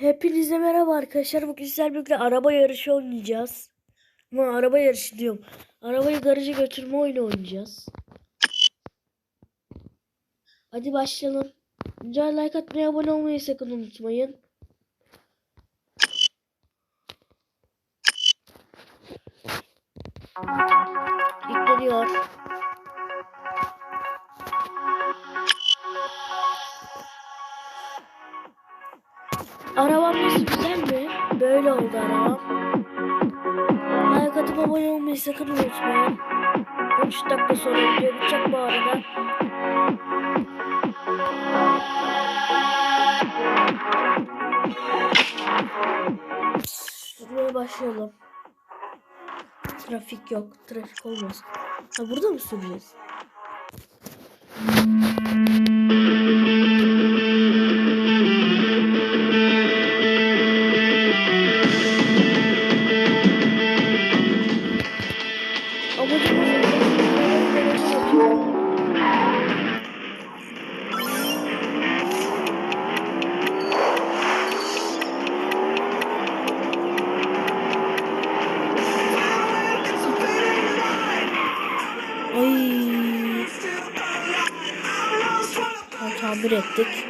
Hepinize merhaba arkadaşlar. Bugün sizlerle birlikte araba yarışı oynayacağız. Ama araba yarışı diyorum. Arabayı garaja götürme oyunu oynayacağız. Hadi başlayalım. Güzel like atmayı, abone olmayı sakın unutmayın. Yükleniyor. Arabam nasıl güzel mi? Böyle oldu arabam. Like atıp abone olmayı sakın unutmayın. 13 dakika sonra video bitecek bu arada. Sürmeye başlayalım. Trafik yok. Trafik olmaz. Ha burada mı süreceğiz? Tamir ettik.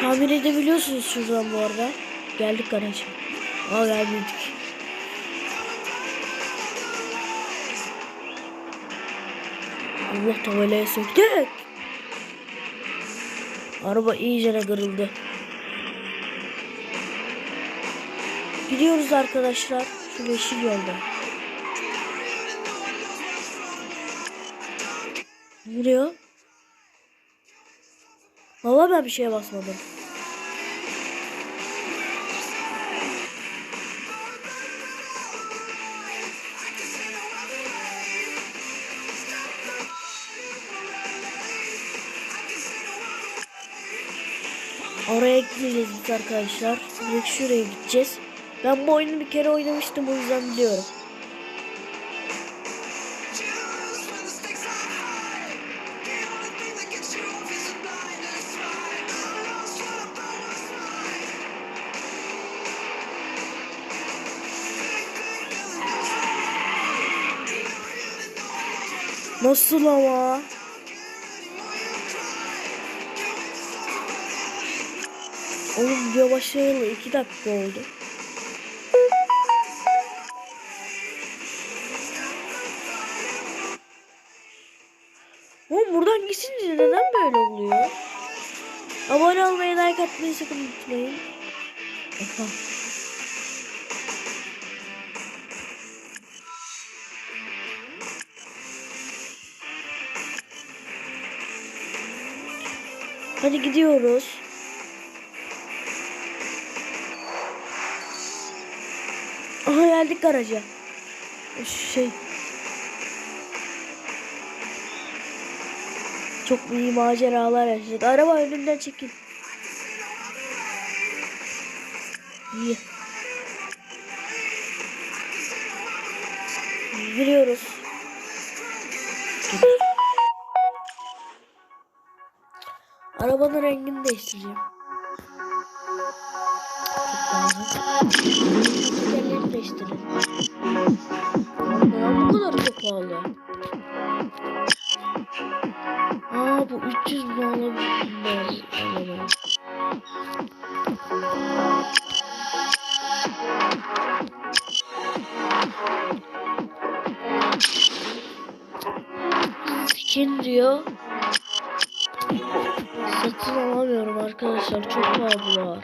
Tamir edebiliyorsunuz şuradan bu arada. Geldik garaja. Aa gelmedik. Allah tabelaya söktük. Araba iyice kırıldı. Gidiyoruz arkadaşlar. Şu yeşil yolda. Oluyor? Valla ben bir şeye basmadım. Oraya gideceğiz arkadaşlar. Direkt şuraya gideceğiz. Ben bu oyunu bir kere oynamıştım o yüzden biliyorum. Nasıl ama? Oğlum video başlayalı 2 dakika oldu. Oğlum buradan gitsince neden böyle oluyor? Abone olmayı, like atmayı sakın unutmayın. Aha. Hadi gidiyoruz. Aha geldik garaja. Şey. Çok iyi maceralar yaşadık. Araba önümden çekil. İyi. Arabanın rengini değiştireceğim. Tekerleri değiştirelim. Neden bu kadar çok pahalı? Aa bu 300 bin alabilirim. Alamam. Skin diyor. Arkadaşlar. Çok pahalılar.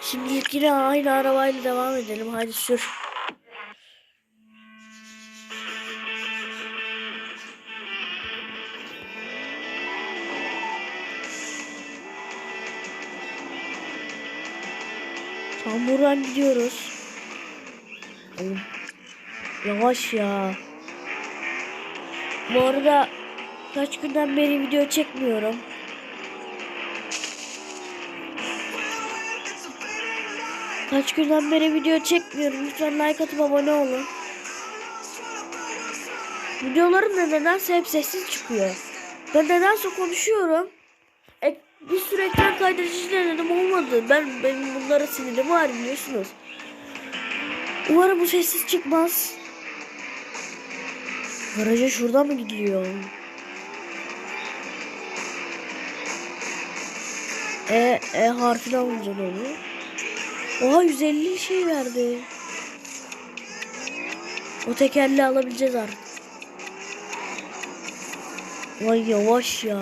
Şimdi yine aynı arabayla devam edelim. Hadi sür. Tam buradan gidiyoruz. Yavaş ya. Bu arada kaç günden beri video çekmiyorum. Kaç günden beri video çekmiyorum. Lütfen like atıp abone olun. Videolarım da nedense hep sessiz çıkıyor. Ben nedense konuşuyorum. Bir sürü ekran olmadı. Ben benim bunlara sinirim var biliyorsunuz. Umarım bu sessiz çıkmaz. Garaja şuradan mı gidiliyor? E, e harfini alınca ne? Oha 150 şey verdi. O tekerleği alabileceğiz artık. Vay yavaş ya.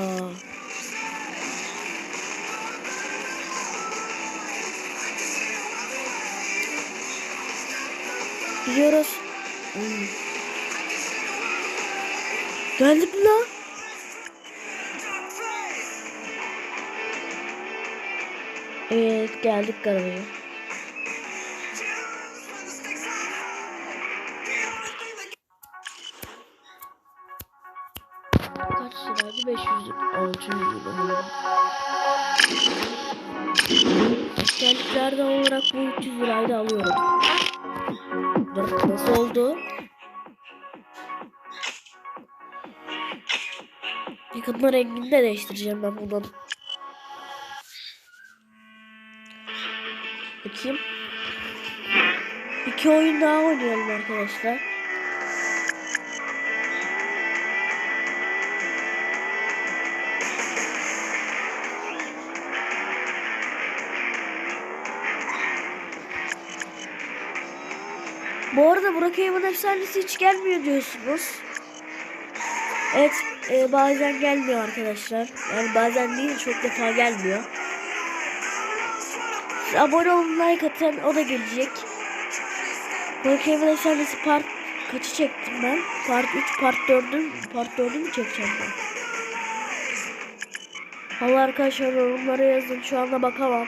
Gidiyoruz. Hmm. Geldik mi lan? Evet geldik garaja. Kaç liraydı? 500 600 lira. Tekerleklerden olarak bu 300 lirayı da alıyorum. Nasıl oldu? Yakınma rengini de değiştireceğim ben bundan. Bakayım. İki oyun daha oynayalım arkadaşlar. Bu arada Burak Eyman efsanesi hiç gelmiyor diyorsunuz. Evet e, bazen gelmiyor arkadaşlar. Yani bazen değil çok defa gelmiyor. Siz abone olun like atın o da gelecek. Burak Eyman efsanesi part kaçı çektim ben? Part 3 part 4'ü part 4'ü mü çekeceğim ben? Valla arkadaşlar yorumlara yazın şu anda bakamam.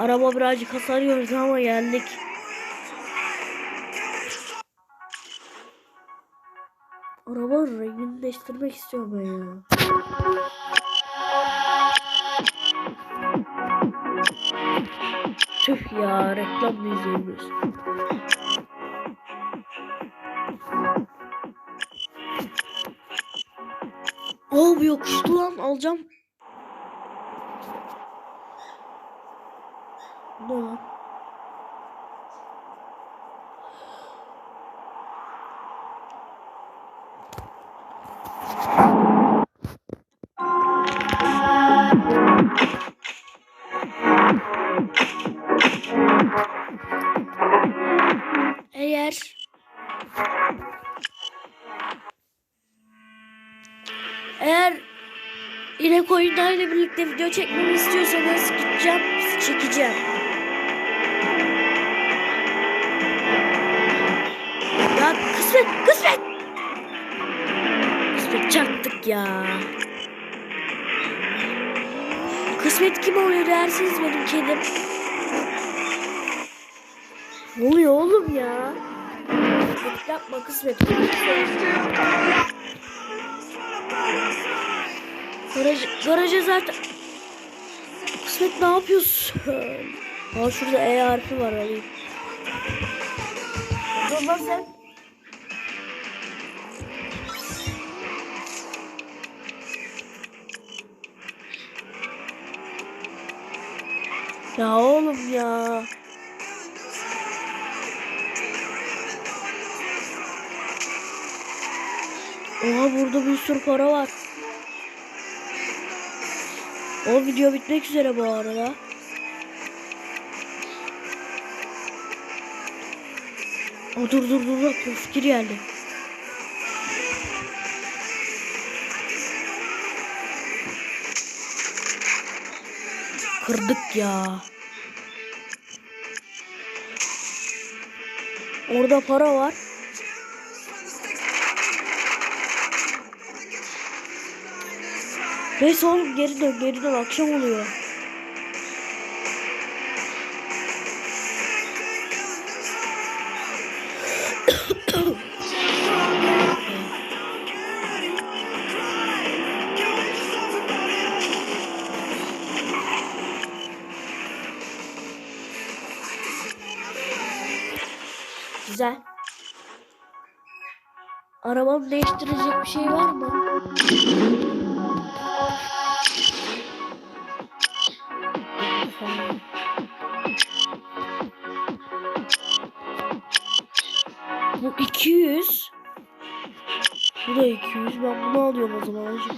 Araba birazcık hasar gördü ama geldik. Araba rengini değiştirmek istiyorum ben ya. Tüh ya reklam da izleyemiyoruz. Oo bu yokuştu lan alacağım. Ne? Eğer eğer inek oyunlarıyla birlikte video çekmemi istiyorsanız gideceğim çekeceğim. Ya kısmet kısmet. Kısmet çarptık ya. Kısmet kim oluyor dersiniz benim kedim. Ne oluyor oğlum ya? Yapma kısmet. Garaj, garaja zaten... Kısmet ne yapıyorsun? Aa şurada E harfi var alayım. Lan sen. Ya oğlum ya. Oha burada bir sürü para var. O video bitmek üzere bu arada. O dur dur dur bak fikir geldi. Kırdık ya. Orada para var. Neyse oğlum geri dön geri dön akşam oluyor. Güzel. Arabamı değiştirecek bir şey var mı? Bu 200. Bu da 200. Ben bunu alıyorum o zaman. hacı.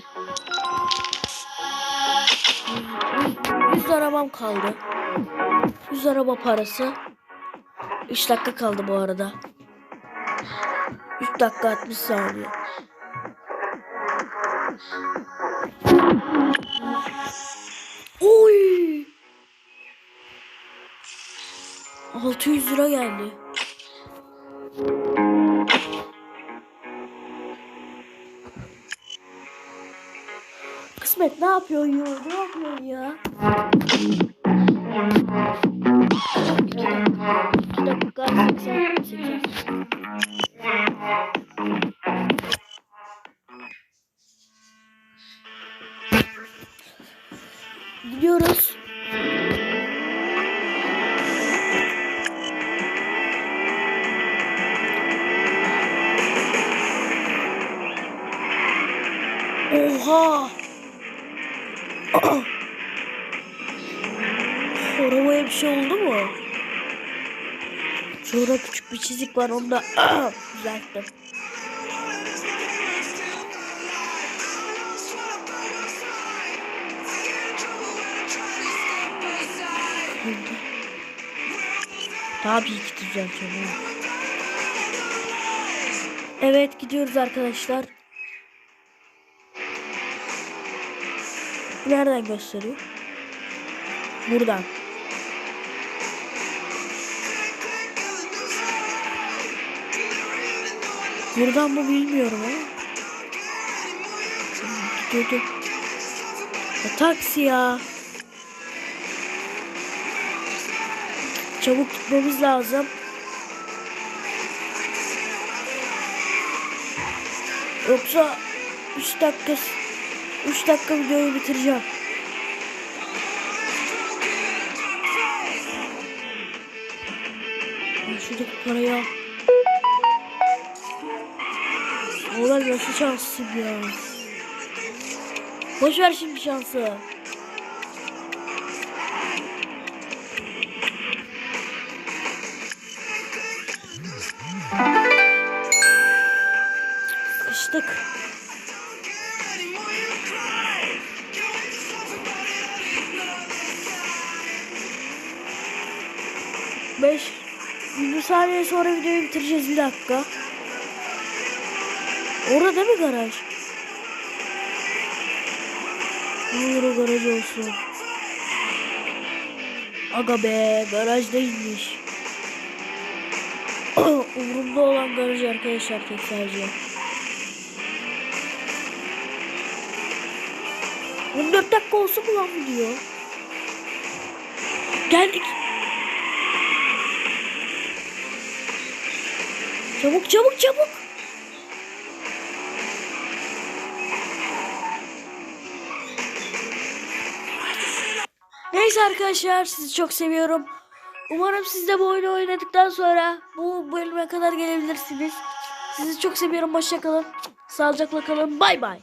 100 arabam kaldı. 100 araba parası. 3 dakika kaldı bu arada. 3 dakika 60 saniye. Oy! 600 lira geldi. Kısmet ne yapıyorsun ya? Ne yapıyorsun ya? 86, 88. Gidiyoruz. Oha. Arabaya bir şey oldu mu? Şurada küçük bir çizik var onu da. Tabii ki düzeltiyorum. ha. Evet gidiyoruz arkadaşlar. Nereden gösteriyor? Buradan. Buradan mı bilmiyorum ama. Ya, taksi ya. Çabuk gitmemiz lazım. Yoksa 3 dakika 3 dakika videoyu bitireceğim. Şuradaki parayı al. Ulan nasıl şanslısın ya. Boş ver şimdi şansı. Sıkıştık. Beş, bir saniye sonra videoyu bitireceğiz bir dakika. Orada değil mi garaj? Olur o garaj olsun. Aga be garaj değilmiş. Umurumda olan garaj arkadaşlar tek sadece. 14 dakika olsun mu lan video? Geldik. Çabuk çabuk çabuk. Neyse arkadaşlar sizi çok seviyorum. Umarım siz de bu oyunu oynadıktan sonra bu bölüme kadar gelebilirsiniz. Sizi çok seviyorum. Hoşça kalın. Sağlıcakla kalın. Bay bay.